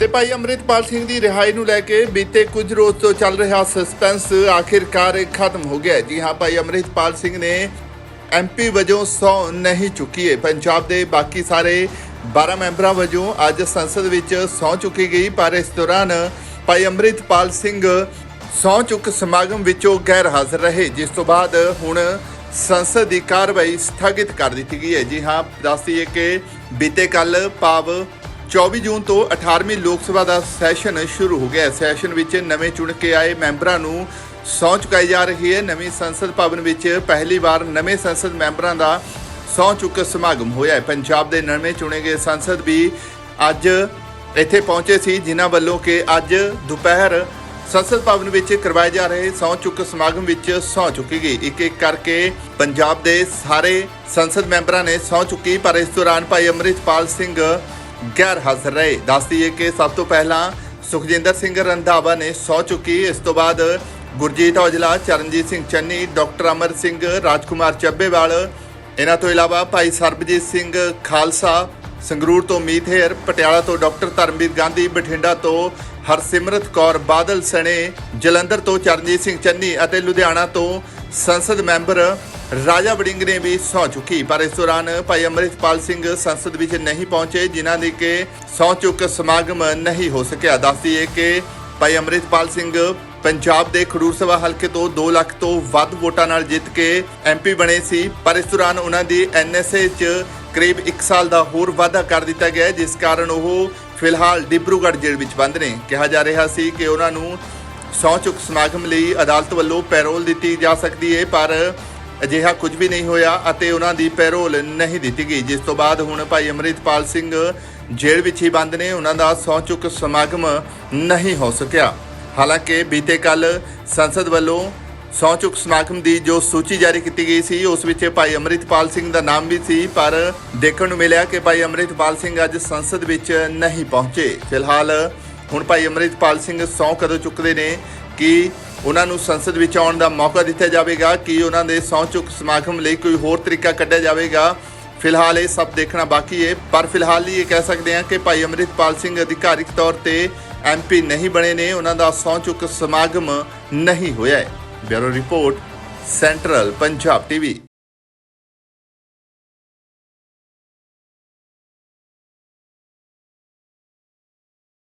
ਤੇ ਭਾਈ ਅੰਮ੍ਰਿਤਪਾਲ ਸਿੰਘ ਦੀ ਰਿਹਾਈ ਨੂੰ ਲੈ ਕੇ ਬੀਤੇ ਕੁਝ ਰੋਜ਼ ਤੋਂ ਚੱਲ ਰਿਹਾ ਸਸਪੈਂਸ ਆਖਿਰਕਾਰ ਖਤਮ ਹੋ ਗਿਆ ਜੀ ਹਾਂ ਭਾਈ ਅੰਮ੍ਰਿਤਪਾਲ ਸਿੰਘ ਨੇ ਐਮਪੀ ਵਜੋਂ ਸਹੁੰ ਨਹੀਂ ਚੁੱਕੀ ਹੈ। ਪੰਜਾਬ ਦੇ ਬਾਕੀ ਸਾਰੇ 12 ਮੈਂਬਰਾਂ ਵਜੋਂ ਅੱਜ ਸੰਸਦ ਵਿੱਚ ਸਹੁੰ ਚੁੱਕੀ ਗਈ, ਪਰ ਇਸ ਦੌਰਾਨ ਭਾਈ ਅੰਮ੍ਰਿਤਪਾਲ ਸਿੰਘ ਸਹੁੰ ਚੁੱਕ ਸਮਾਗਮ ਵਿੱਚੋਂ ਗੈਰ ਹਾਜ਼ਰ ਰਹੇ, ਜਿਸ ਤੋਂ ਬਾਅਦ ਹੁਣ ਸੰਸਦ ਦੀ ਕਾਰਵਾਈ ਸਥਗਿਤ ਕਰ ਦਿੱਤੀ ਗਈ ਹੈ। ਜੀ ਹਾਂ, ਦੱਸ ਦਈਏ ਕਿ ਬੀਤੇ ਕੱਲ ਭਾਵ 24 ਜੂਨ ਤੋਂ 18ਵੀਂ ਲੋਕ ਸਭਾ ਦਾ ਸੈਸ਼ਨ ਸ਼ੁਰੂ ਹੋ ਗਿਆ ਸੈਸ਼ਨ ਵਿੱਚ ਨਵੇਂ ਚੁਣ ਕੇ ਆਏ ਮੈਂਬਰਾਂ ਨੂੰ ਸਹੁੰ ਚੁਕਾਈ ਜਾ ਰਹੀ ਹੈ। ਨਵੀਂ ਸੰਸਦ ਭਵਨ ਵਿੱਚ ਪਹਿਲੀ ਵਾਰ ਨਵੇਂ ਸੰਸਦ ਮੈਂਬਰਾਂ ਦਾ ਸਹੁੰ ਚੁੱਕ ਸਮਾਗਮ ਹੋਇਆ ਹੈ। ਪੰਜਾਬ ਦੇ ਨਵੇਂ ਚੁਣੇ ਗਏ ਸੰਸਦ ਵੀ ਅੱਜ ਇੱਥੇ ਪਹੁੰਚੇ ਸੀ, ਜਿਨ੍ਹਾਂ ਵੱਲੋਂ ਕਿ ਅੱਜ ਦੁਪਹਿਰ ਸੰਸਦ ਭਵਨ ਵਿੱਚ ਕਰਵਾਏ ਜਾ ਰਹੇ ਸਹੁੰ ਚੁੱਕ ਸਮਾਗਮ ਵਿੱਚ ਸਹੁੰ ਚੁੱਕੀ ਗਈ। ਇੱਕ ਇੱਕ ਕਰਕੇ ਪੰਜਾਬ ਦੇ ਸਾਰੇ ਸੰਸਦ ਮੈਂਬਰਾਂ ਨੇ ਸਹੁੰ ਚੁੱਕੀ, ਪਰ ਇਸ ਦੌਰਾਨ ਭਾਈ ਅੰਮ੍ਰਿਤਪਾਲ ਸਿੰਘ ਗੈਰ ਹਾਜ਼ਰ ਰਹੇ। ਦੱਸਦੀਏ ਕਿ ਸਭ ਤੋਂ ਪਹਿਲਾਂ ਸੁਖਜਿੰਦਰ ਸਿੰਘ ਰੰਧਾਵਾ ਨੇ ਸਹੁੰ ਚੁੱਕੀ। ਇਸ ਤੋਂ ਬਾਅਦ ਗੁਰਜੀਤ ਔਜਲਾ, ਚਰਨਜੀਤ ਸਿੰਘ ਚੰਨੀ, ਡਾਕਟਰ ਅਮਰ ਸਿੰਘ, ਰਾਜਕੁਮਾਰ ਚੱਬੇਵਾਲ, ਇਹਨਾਂ ਤੋਂ ਇਲਾਵਾ ਭਾਈ ਸਰਬਜੀਤ ਸਿੰਘ ਖਾਲਸਾ, ਸੰਗਰੂਰ ਤੋਂ ਮੀਤ ਹੇਰ ਪਟਿਆਲਾ ਤੋਂ ਡਾਕਟਰ ਧਰਮਵੀਰ ਗਾਂਧੀ, ਬਠਿੰਡਾ ਤੋਂ ਹਰਸਿਮਰਤ ਕੌਰ ਬਾਦਲ ਸਣੇ, ਜਲੰਧਰ ਤੋਂ ਚਰਨਜੀਤ ਸਿੰਘ ਚੰਨੀ ਅਤੇ ਲੁਧਿਆਣਾ ਤੋਂ ਸੰਸਦ ਮੈਂਬਰ ਰਾਜਾ ਵੜਿੰਗ ਨੇ ਵੀ ਸਹੁੰ ਚੁੱਕੀ, ਪਰ ਇਸ ਦੌਰਾਨ ਭਾਈ ਅੰਮ੍ਰਿਤਪਾਲ ਸਿੰਘ ਸੰਸਦ ਵਿੱਚ ਨਹੀਂ ਪਹੁੰਚੇ, ਜਿਨ੍ਹਾਂ ਦੀ ਕਿ ਸਹੁੰ ਚੁੱਕ ਸਮਾਗਮ ਨਹੀਂ ਹੋ ਸਕਿਆ। ਦੱਸਦੀਏ ਕਿ ਭਾਈ ਅੰਮ੍ਰਿਤਪਾਲ ਸਿੰਘ ਪੰਜਾਬ ਦੇ ਖਡੂਰ ਸਭਾ ਹਲਕੇ ਤੋਂ 2 ਲੱਖ ਤੋਂ ਵੱਧ ਵੋਟਾਂ ਨਾਲ ਜਿੱਤ ਕੇ ਐਮਪੀ ਬਣੇ ਸੀ, ਪਰ ਇਸ ਦੌਰਾਨ ਉਹਨਾਂ ਦੀ ਐਨਐਸਏ 'ਚ ਕਰੀਬ 1 ਸਾਲ ਦਾ ਹੋਰ ਵਾਧਾ ਕਰ ਦਿੱਤਾ ਗਿਆ ਜਿਸ ਕਾਰਨ ਉਹ ਫਿਲਹਾਲ ਡਿਬਰੂਗੜ੍ਹ ਜੇਲ੍ਹ ਵਿੱਚ ਬੰਦ ਨੇ। ਕਿਹਾ ਜਾ ਰਿਹਾ ਸੀ ਕਿ ਉਹਨਾਂ ਨੂੰ ਸਹੁੰ ਚੁੱਕ ਸਮਾਗਮ ਲਈ ਅਦਾਲਤ ਵੱਲੋਂ ਪੈਰੋਲ ਦਿੱਤੀ ਜਾ ਸਕਦੀ ਹੈ, ਪਰ ਅਜਿਹਾ ਕੁਝ ਵੀ ਨਹੀਂ ਹੋਇਆ ਅਤੇ ਉਹਨਾਂ ਦੀ ਪੈਰੋਲ ਨਹੀਂ ਦਿੱਤੀ ਗਈ। ਜਿਸ ਤੋਂ ਬਾਅਦ ਹੁਣ ਭਾਈ ਅੰਮ੍ਰਿਤਪਾਲ ਸਿੰਘ ਜੇਲ੍ਹ ਵਿੱਚ ਹੀ ਬੰਦ ਨੇ। ਉਹਨਾਂ ਦਾ ਸਹੁੰ ਚੁੱਕ ਸਮਾਗਮ ਨਹੀਂ ਹੋ ਸਕਿਆ। ਹਾਲਾਂਕਿ ਬੀਤੇ ਕੱਲ ਸੰਸਦ ਵੱਲੋਂ ਸਹੁੰ ਚੁੱਕ ਸਮਾਗਮ ਦੀ ਜੋ ਸੂਚੀ ਜਾਰੀ ਕੀਤੀ ਗਈ ਸੀ, ਉਸ ਵਿੱਚ ਭਾਈ ਅੰਮ੍ਰਿਤਪਾਲ ਸਿੰਘ ਦਾ ਨਾਮ ਵੀ ਸੀ, ਪਰ ਦੇਖਣ ਨੂੰ ਮਿਲਿਆ ਕਿ ਭਾਈ ਅੰਮ੍ਰਿਤਪਾਲ ਸਿੰਘ ਅੱਜ ਸੰਸਦ ਵਿੱਚ ਨਹੀਂ ਪਹੁੰਚੇ। ਫਿਲਹਾਲ ਹੁਣ ਭਾਈ ਅੰਮ੍ਰਿਤਪਾਲ ਸਿੰਘ ਸਹੁੰ ਕਦੋਂ ਚੁੱਕਦੇ ਨੇ ਕਿ ਉਹਨਾਂ ਨੂੰ ਸੰਸਦ ਵਿੱਚ ਆਉਣ ਦਾ ਮੌਕਾ ਦਿੱਤਾ ਜਾਵੇਗਾ। ਕਿ ਉਹਨਾਂ ਦੇ ਸਹੁੰ ਚੁੱਕ ਸਮਾਗਮ ਲਈ ਕੋਈ ਹੋਰ ਤਰੀਕਾ ਕੱਢਿਆ ਜਾਵੇਗਾ? ਫਿਲਹਾਲ ਇਹ ਸਭ ਦੇਖਣਾ ਬਾਕੀ ਹੈ ਪਰ ਫਿਲਹਾਲ ਹੀ ਇਹ ਕਹਿ ਸਕਦੇ ਹਾਂ ਕਿ ਭਾਈ ਅੰਮ੍ਰਿਤਪਾਲ ਸਿੰਘ ਅਧਿਕਾਰਿਕ ਤੌਰ ਤੇ ਐਮਪੀ ਨਹੀਂ ਬਣੇ ਨੇ। ਉਹਨਾਂ ਦਾ ਸਹੁੰ ਚੁੱਕ ਸਮਾਗਮ ਨਹੀਂ ਹੋਇਆ ਹੈ bureau report, central Punjab TV.